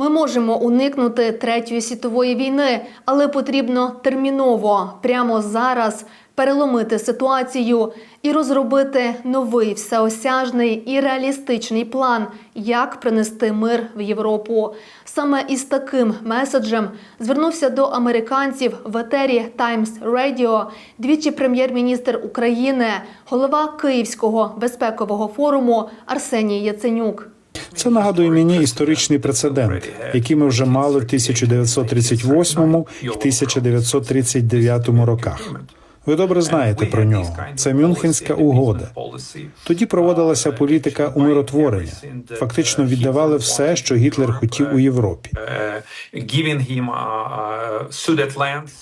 Ми можемо уникнути третьої світової війни, але потрібно терміново, прямо зараз, переломити ситуацію і розробити новий всеосяжний і реалістичний план, як принести мир в Європу. Саме із таким меседжем звернувся до американців в етері Times Radio двічі прем'єр-міністр України, голова Київського безпекового форуму Арсеній Яценюк. Це нагадує мені історичний прецедент, який ми вже мали в 1938 і 1939 роках. Ви добре знаєте про нього. Це Мюнхенська угода. Тоді проводилася політика умиротворення. Фактично віддавали все, що Гітлер хотів у Європі.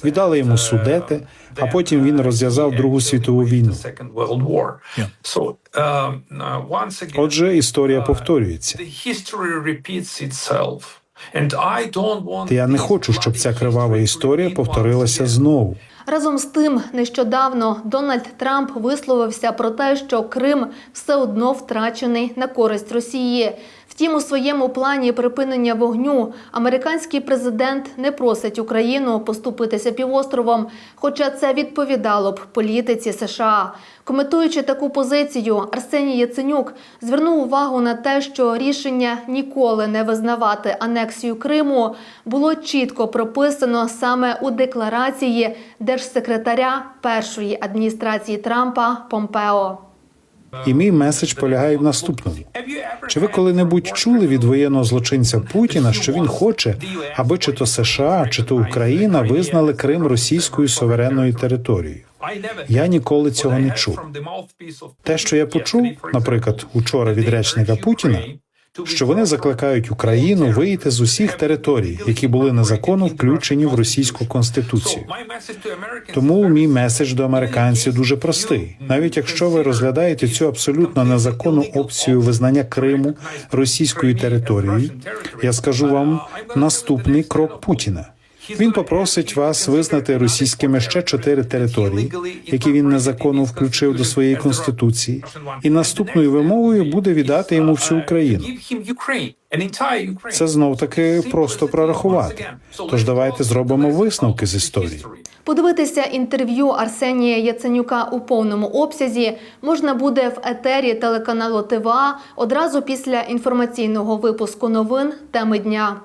Віддали йому судети, а потім він розв'язав Другу світову війну. Отже, історія повторюється. Я не хочу, щоб ця кривава історія повторилася знову. Разом з тим, нещодавно Дональд Трамп висловився про те, що Крим все одно втрачений на користь Росії. Втім, у своєму плані припинення вогню американський президент не просить Україну поступитися півостровом, хоча це відповідало б політиці США. Коментуючи таку позицію, Арсеній Яценюк звернув увагу на те, що рішення ніколи не визнавати анексію Криму було чітко прописано саме у декларації держсекретаря першої адміністрації Трампа Помпео. І мій меседж полягає в наступному: чи ви коли-небудь чули від воєнного злочинця Путіна, що він хоче, аби чи то США, чи то Україна визнали Крим російською суверенною територією? Я ніколи цього не чув. Те, що я почув, наприклад, учора від речника Путіна, що вони закликають Україну вийти з усіх територій, які були незаконно включені в російську конституцію. Тому мій меседж до американців дуже простий. Навіть якщо ви розглядаєте цю абсолютно незаконну опцію визнання Криму російською територією, я скажу вам наступний крок Путіна. Він попросить вас визнати російськими ще чотири території, які він незаконно включив до своєї конституції, і наступною вимогою буде віддати йому всю Україну. Це знов таки просто прорахувати. Тож давайте зробимо висновки з історії. Подивитися інтерв'ю Арсенія Яценюка у повному обсязі можна буде в етері телеканалу ТВА одразу після інформаційного випуску новин теми дня.